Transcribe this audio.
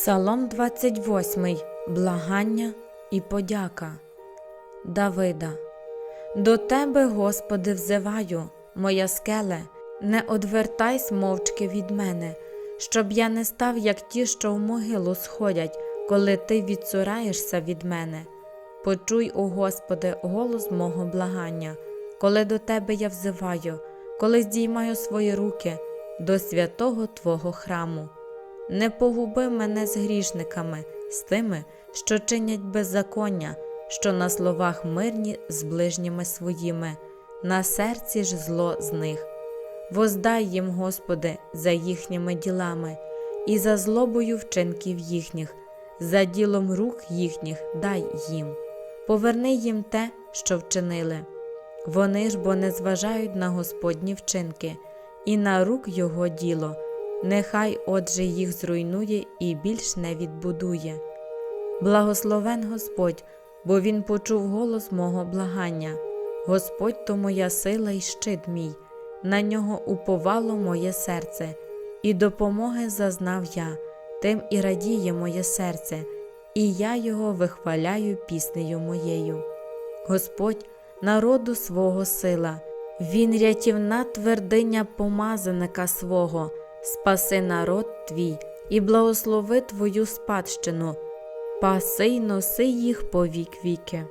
Псалом 28. Благання і подяка Давида. До Тебе, Господи, взиваю, моя скеле, не одвертайсь мовчки від мене, щоб я не став, як ті, що в могилу сходять, коли Ти відцураєшся від мене. Почуй, о Господи, голос мого благання, коли до Тебе я взиваю, коли здіймаю свої руки до святого Твого храму. Не погуби мене з грішниками, з тими, що чинять беззаконня, що на словах мирні з ближніми своїми, на серці ж зло з них. Воздай їм, Господи, за їхніми ділами, і за злобою вчинків їхніх, за ділом рук їхніх дай їм, поверни їм те, що вчинили. Вони ж бо не зважають на Господні вчинки, і на рук Його діло. Нехай отже їх зруйнує і більш не відбудує. Благословен Господь, бо Він почув голос мого благання. Господь то моя сила і щит мій, на нього уповало моє серце, і допомоги зазнав я, тим і радіє моє серце, і я його вихваляю піснею моєю. Господь народу свого сила, Він рятівна твердиня помазаника свого спаси народ твій і благослови твою спадщину, паси й носи їх по вік віки.